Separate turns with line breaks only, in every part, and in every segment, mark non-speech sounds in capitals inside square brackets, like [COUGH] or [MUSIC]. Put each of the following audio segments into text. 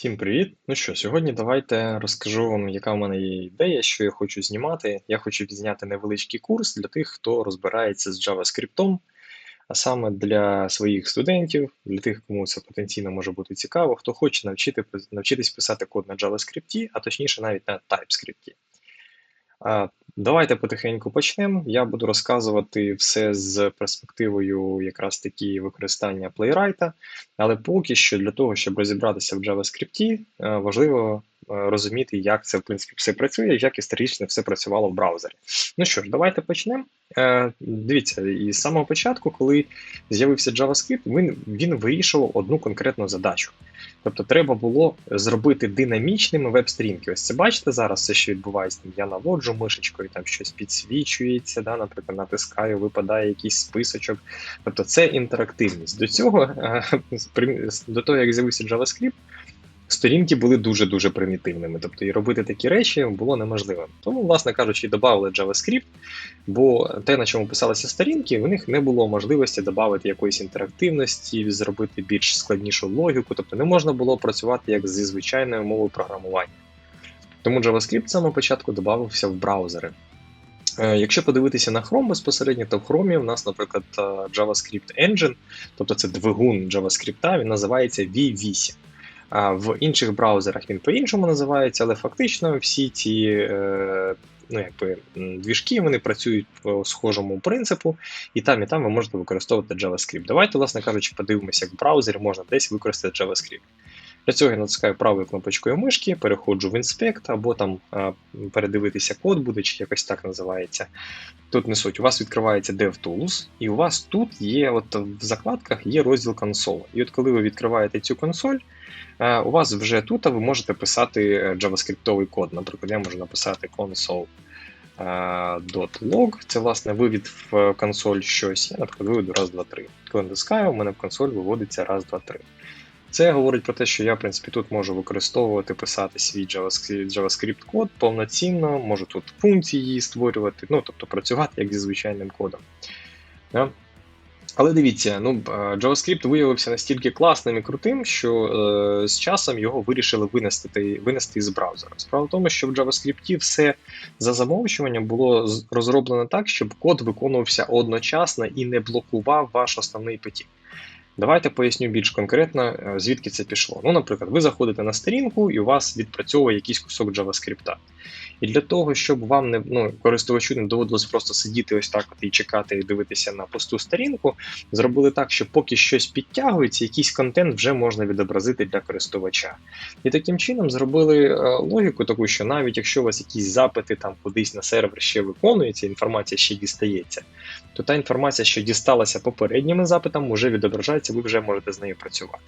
Всім привіт! Ну що, сьогодні давайте розкажу вам, яка в мене є ідея, що я хочу знімати. Я хочу відзняти невеличкий курс для тих, хто розбирається з JavaScript, а саме для своїх студентів, для тих, кому це потенційно може бути цікаво, хто хоче навчити, навчитись писати код на JavaScript, а точніше навіть на TypeScript. Давайте потихеньку почнемо. Я буду розказувати все з перспективою якраз таки використання плейрайта, але поки що для того, щоб розібратися в JavaScript, е, важливо розуміти, як це в принципі все працює, як історично все працювало в браузері. Ну що ж, давайте почнемо. Е, дивіться, і з самого початку, коли з'явився JavaScript, він, він вирішував одну конкретну задачу. Тобто треба було зробити динамічними веб-стрінки. Ось це бачите зараз, все, що відбувається. Я наводжу мишечкою, там щось підсвічується, да, наприклад, натискаю, випадає якийсь списочок. Тобто це інтерактивність. До цього, е, [LAUGHS] до того, як з'явився JavaScript, сторінки були дуже-дуже примітивними. Тобто і робити такі речі було неможливо. Тому, власне кажучи, додали JavaScript, бо те, на чому писалися сторінки, в них не було можливості додати якоїсь інтерактивності, зробити більш складнішу логіку, тобто не можна було працювати як зі звичайною мовою програмування. Тому JavaScript самого початку додавався в браузери. Е, якщо подивитися на Chrome безпосередньо, то в Chrome у нас, наприклад, е, JavaScript Engine, тобто це двигун JavaScript, він називається V8. В інших браузерах він по-іншому називається, але фактично всі ці е, ну, якби, двіжки вони працюють по схожому принципу, і там, і там ви можете використовувати JavaScript. Давайте, власне кажучи, подивимося, як в браузері можна десь використати JavaScript. Для цього я натискаю правою кнопочкою мишки, переходжу в інспект, або там передивитися код буде, чи якось так називається. Тут не суть, у вас відкривається DevTools, і у вас тут є, от в закладках є розділ консоли. І от коли ви відкриваєте цю консоль, Е, у вас вже тут ви можете писати е, JavaScript код. Наприклад, я можу написати console.log. Е, Це, власне, вивід в консоль щось. Я, наприклад, виведу раз, два, три. Коли натискаю, у мене в консоль виводиться раз, два, три. Це говорить про те, що я, в принципі, тут можу використовувати, писати свій JavaScript код повноцінно, можу тут функції створювати, ну, тобто працювати як зі звичайним кодом. Але дивіться, ну JavaScript виявився настільки класним і крутим, що е, з часом його вирішили винести винести з браузера. Справа в тому, що в JavaScript все за замовчуванням було розроблено так, щоб код виконувався одночасно і не блокував ваш основний потік. Давайте поясню більш конкретно, е, звідки це пішло. Ну, наприклад, ви заходите на сторінку і у вас відпрацьовує якийсь кусок JavaScript. І для того, щоб вам не ну, користувачу не доводилось просто сидіти ось так от і чекати і дивитися на пусту сторінку, зробили так, що поки щось підтягується, якийсь контент вже можна відобразити для користувача. І таким чином зробили е, логіку, таку, що навіть якщо у вас якісь запити там кудись на сервер ще виконуються, інформація ще дістається, то та інформація, що дісталася попередніми запитами, вже відображається, ви вже можете з нею працювати.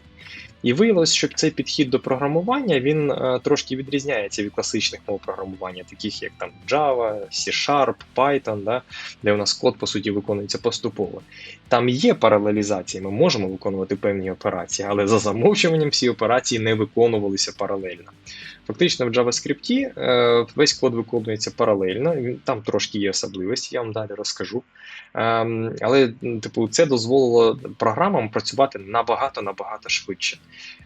І виявилось, що цей підхід до програмування він е, трошки відрізняється від класичних мов програмування, таких як там Java, C-Sharp, Python, да, де у нас код по суті виконується поступово. Там є паралелізація, ми можемо виконувати певні операції, але за замовчуванням всі операції не виконувалися паралельно. Фактично, в JavaScript е, весь код виконується паралельно, там трошки є особливості, я вам далі розкажу. Ем, але типу, це дозволило програмам працювати набагато-набагато швидше.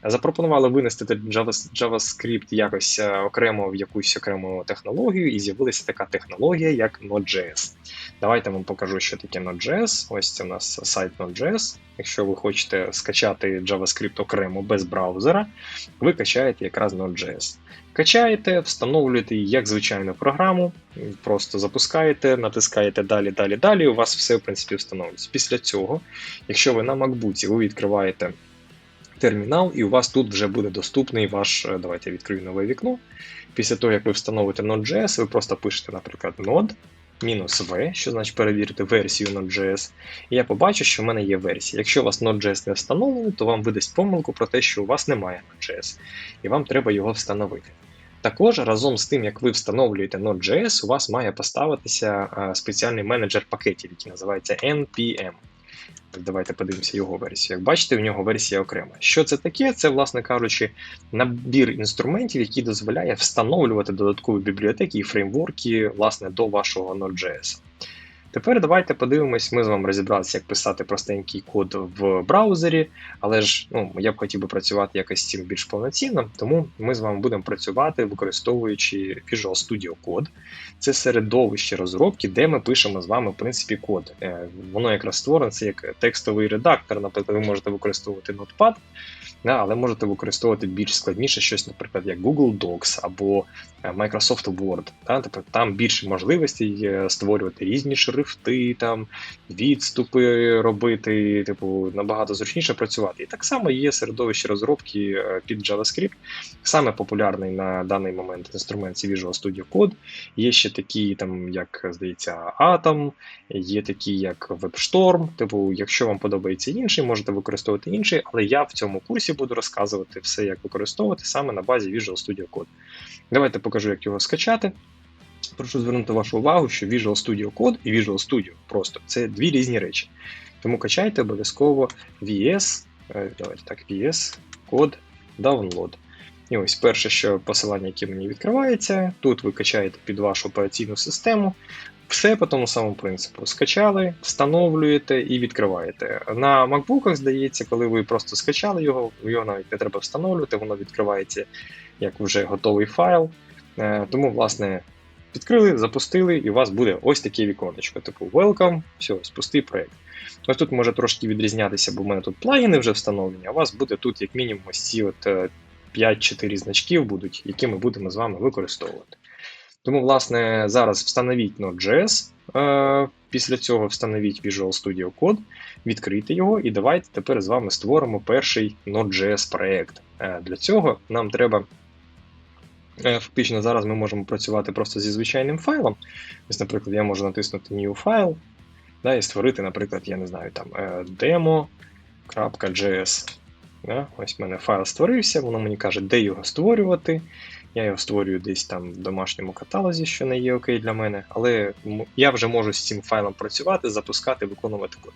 Запропонували винести JavaScript якось е, окремо в якусь окрему технологію, і з'явилася така технологія, як Node.js. Давайте вам покажу, що таке Node.js. Ось це у нас сайт Node.js. Якщо ви хочете скачати JavaScript окремо без браузера, ви качаєте якраз Node.js. Качаєте, встановлюєте її як звичайну програму, просто запускаєте, натискаєте далі, далі, далі. І У вас все в принципі встановлюється. Після цього, якщо ви на MacBook ви відкриваєте термінал, і у вас тут вже буде доступний ваш. Е, давайте я відкрию нове вікно. Після того, як ви встановите Node.js, ви просто пишете, наприклад, Node мінус V, що значить перевірити версію Node.js, і я побачу, що в мене є версія. Якщо у вас Node.js не встановлений, то вам видасть помилку про те, що у вас немає Node.js, і вам треба його встановити. Також разом з тим, як ви встановлюєте Node.js, у вас має поставитися спеціальний менеджер пакетів, який називається NPM. Давайте подивимося його версію. Як бачите, в нього версія окрема. Що це таке? Це, власне кажучи, набір інструментів, який дозволяє встановлювати додаткові бібліотеки і фреймворки власне, до вашого Node.js. Тепер давайте подивимось, ми з вами розібралися, як писати простенький код в браузері, але ж ну, я б хотів би працювати якось з цим більш повноцінно, тому ми з вами будемо працювати, використовуючи Visual Studio Code. Це середовище розробки, де ми пишемо з вами в принципі код. Е, воно якраз створене це як текстовий редактор, наприклад, ви можете використовувати Notepad, але можете використовувати більш складніше щось, наприклад, як Google Docs або Microsoft Word. Тобто там більше можливостей створювати різні шрифти, там відступи робити, типу, набагато зручніше працювати. І так само є середовище розробки е, під JavaScript. Саме популярний на даний момент інструмент це Visual Studio Code. Є ще такі, там, як здається, Atom, є такі, як WebStorm. Типу, якщо вам подобається інший, можете використовувати інший, але я в цьому курсі буду розказувати все, як використовувати саме на базі Visual Studio Code. Давайте покажу, як його скачати. Прошу звернути вашу увагу, що Visual Studio Code і Visual Studio просто це дві різні речі. Тому качайте обов'язково VS, е, давайте так, VS Code Download. І ось перше, що посилання, яке мені відкривається, тут ви качаєте під вашу операційну систему. Все по тому самому принципу. Скачали, встановлюєте і відкриваєте. На MacBook, здається, коли ви просто скачали його, його навіть не треба встановлювати, воно відкривається як вже готовий файл. Е, тому, власне, відкрили, запустили, і у вас буде ось таке віконечко. Типу Welcome, все, спустий проєкт. Ось тут може трошки відрізнятися, бо в мене тут плагіни вже встановлені, а у вас буде тут, як мінімум, ось ці от 5-4 е, значків будуть, які ми будемо з вами використовувати. Тому, власне, зараз встановіть Node.js, е, після цього встановіть Visual Studio Code, відкрийте його, і давайте тепер з вами створимо перший Node.js проєкт. Для цього нам треба фактично зараз ми можемо працювати просто зі звичайним файлом. Ось, Наприклад, я можу натиснути New File да, і створити, наприклад, я не знаю, там е, demo.js. Да? Ось в мене файл створився, воно мені каже, де його створювати. Я його створюю десь там в домашньому каталозі, що не є окей для мене, але я вже можу з цим файлом працювати, запускати, виконувати код.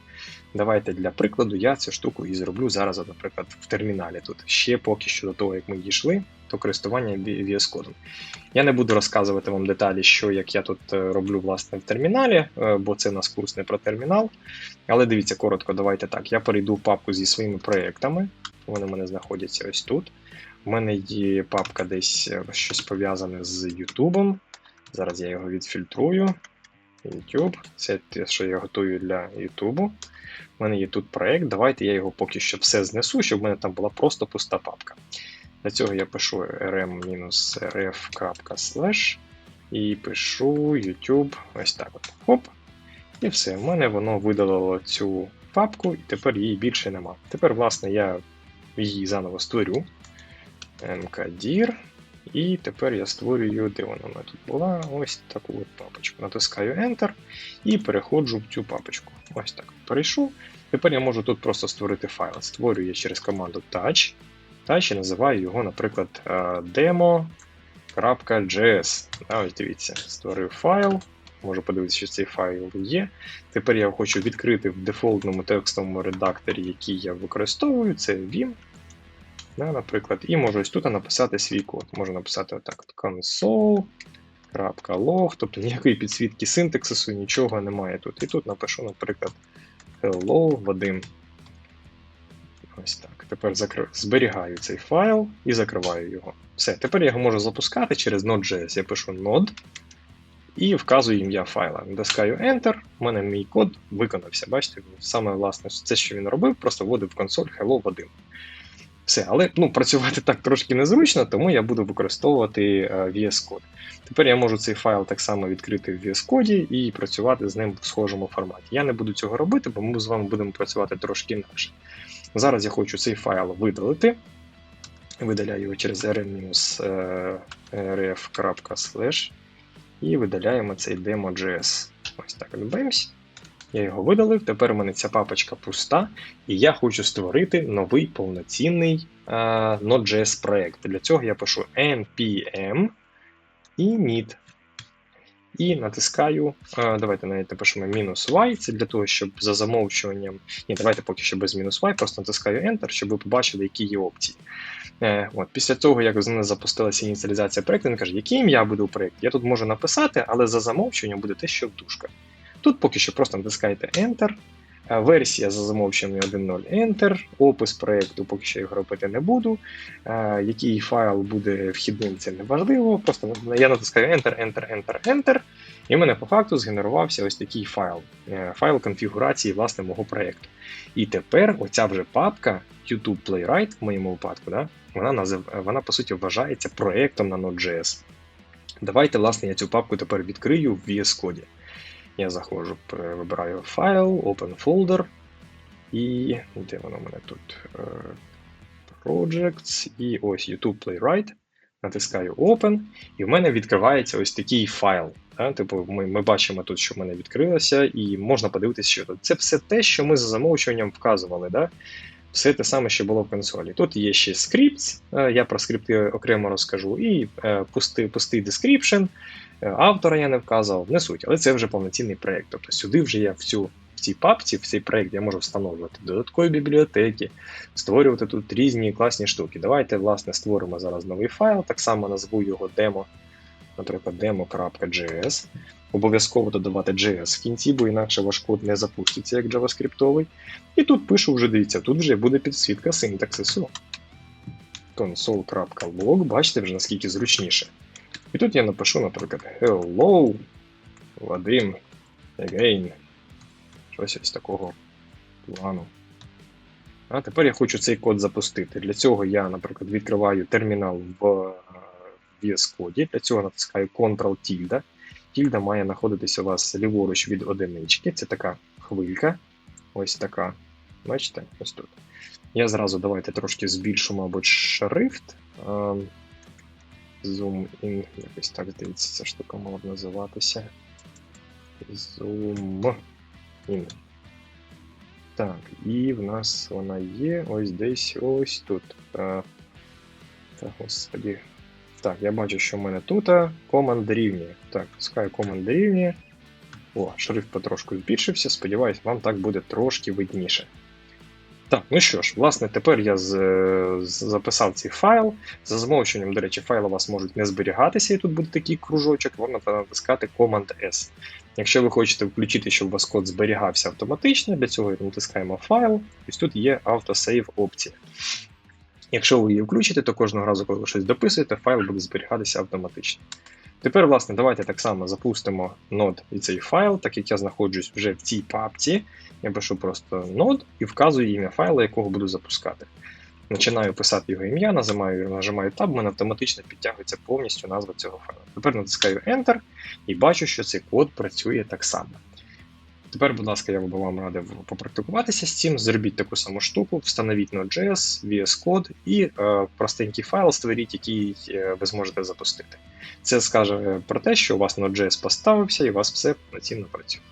Давайте для прикладу я цю штуку і зроблю зараз, наприклад, в терміналі. Тут ще поки що до того, як ми дійшли, то користування VS кодом. Я не буду розказувати вам деталі, що як я тут е, роблю власне в терміналі, е, бо це у нас курс не про термінал. Але дивіться коротко, давайте так. Я перейду в папку зі своїми проєктами. Вони в мене знаходяться ось тут. У мене є папка десь е, щось пов'язане з YouTube. Зараз я його відфільтрую. YouTube. Це те, що я готую для YouTube. У мене є тут проєкт. Давайте я його поки що все знесу, щоб в мене там була просто пуста папка. Для цього я пишу rm-rf.slash і пишу YouTube. Ось так от. Хоп. І все. У мене воно видалило цю папку, і тепер її більше нема. Тепер, власне, я її заново створю. Mkdir. І тепер я створюю, де вона у мене тут була, ось таку от папочку. Натискаю Enter і переходжу в цю папочку. Ось так. Перейшов. Тепер я можу тут просто створити файл. Створюю я через команду touch. Touch і називаю його, наприклад, е, demo.js. Ось дивіться, створив файл. Можу подивитися, що цей файл є. Тепер я хочу відкрити в дефолтному текстовому редакторі, який я використовую, це Vim. Да, Наприклад, і можу ось тут написати свій код. Можу написати отак: console.log, тобто ніякої підсвітки синтаксису, нічого немає тут. І тут напишу, наприклад, hello Вадим. Ось так. Тепер закр... зберігаю цей файл і закриваю його. Все, тепер я його можу запускати через Node.js. Я пишу node і вказую ім'я файла. Натискаю Enter, у мене мій код виконався. Бачите, саме власне це, що він робив, просто вводив в консоль Hello Вадим. Все, але ну, працювати так трошки незручно, тому я буду використовувати е, VS Code. Тепер я можу цей файл так само відкрити в VS Code і працювати з ним в схожому форматі. Я не буду цього робити, бо ми з вами будемо працювати трошки інакше. Зараз я хочу цей файл видалити. Видаляю його через rm-rf.slash і видаляємо цей demo.js. Ось так бемсь. Я його видалив, тепер у мене ця папочка пуста, і я хочу створити новий повноцінний uh, Node.js проект. Для цього я пишу npm init. І натискаю. Uh, давайте навіть напишемо мінус y. Це для того, щоб за замовчуванням. Ні, давайте поки що без мінус y, просто натискаю Enter, щоб ви побачили, які є опції. Uh, от, Після того, як з мене запустилася ініціалізація проєкту, він каже, яке ім'я буде у проєкті. Я тут можу написати, але за замовчуванням буде те, що в дужках. Тут поки що просто натискаєте Enter. Е, Версія за замовченням 1.0 Enter, опис проєкту, поки що його робити не буду. Е, Який файл буде вхідним, це не важливо. Просто я натискаю Enter, Enter, Enter, Enter, і в мене по факту згенерувався ось такий файл, е, файл конфігурації власне мого проєкту. І тепер оця вже папка YouTube Playwright в моєму випадку, да, вона назив, вона по суті вважається проєктом на Node.js. Давайте, власне, я цю папку тепер відкрию в VS Code. Я заходжу, вибираю файл, Open Folder. І де воно в мене тут? Е, Projects і ось YouTube Playwright. Натискаю Open, і в мене відкривається ось такий файл. Да? Типу, Ми ми бачимо тут, що в мене відкрилося, і можна подивитися, що тут. Це все те, що ми за замовчуванням вказували. Да? Все те саме, що було в консолі. Тут є ще скрипт, е, я про скрипти окремо розкажу, і е, пустий пустий description. Е, автора я не вказував, не суть, але це вже повноцінний проєкт. Тобто сюди вже я в в цій папці, в цей проєкт я можу встановлювати додаткові бібліотеки, створювати тут різні класні штуки. Давайте, власне, створимо зараз новий файл, так само назву його демо, наприклад, demo.js. Обов'язково додавати JS в кінці, бо інакше ваш код не запуститься як JavaScript. І тут пишу вже, дивіться, тут вже буде підсвітка синтаксису. console.log, бачите вже наскільки зручніше. І тут я напишу, наприклад, Hello, Вадим, again. Щось ось такого плану. А тепер я хочу цей код запустити. Для цього я, наприклад, відкриваю термінал в VS Code. Для цього натискаю Ctrl-Tilde. Тільда має знаходитися у вас ліворуч від одинички. Це така хвилька. Ось така. Бачите? Ось тут. Я зразу давайте трошки збільшу, мабуть, шрифт. Zoom in, якось так здається, ця штука мала б називатися. Zoom in. Так, і в нас вона є ось десь ось тут. Так, господі. Так, я бачу, що в мене тут команд рівні. Так, пускаю команд рівні. О, шрифт потрошку збільшився. Сподіваюсь, вам так буде трошки видніше. Так, ну що ж, власне, тепер я з, з, записав цей файл. За замовченням, до речі, файли у вас можуть не зберігатися, і тут буде такий кружочок, можна натискати Command-S. Якщо ви хочете включити, щоб у вас код зберігався автоматично, для цього натискаємо файл, ось тут є автосейв опція. Якщо ви її включите, то кожного разу, коли ви щось дописуєте, файл буде зберігатися автоматично. Тепер, власне, давайте так само запустимо нод і цей файл, так як я знаходжусь вже в цій папці. Я пишу просто нод і вказую ім'я файла, якого буду запускати. Починаю писати його ім'я, нажимаю Tab, в мене автоматично підтягується повністю назва цього файлу. Тепер натискаю Enter і бачу, що цей код працює так само. Тепер, будь ласка, я би вам радив попрактикуватися з цим, зробіть таку саму штуку, встановіть Node.js, VS Code і е, простенький файл створіть, який е, ви зможете запустити. Це скаже про те, що у вас Node.js поставився і у вас все повноцінно працює.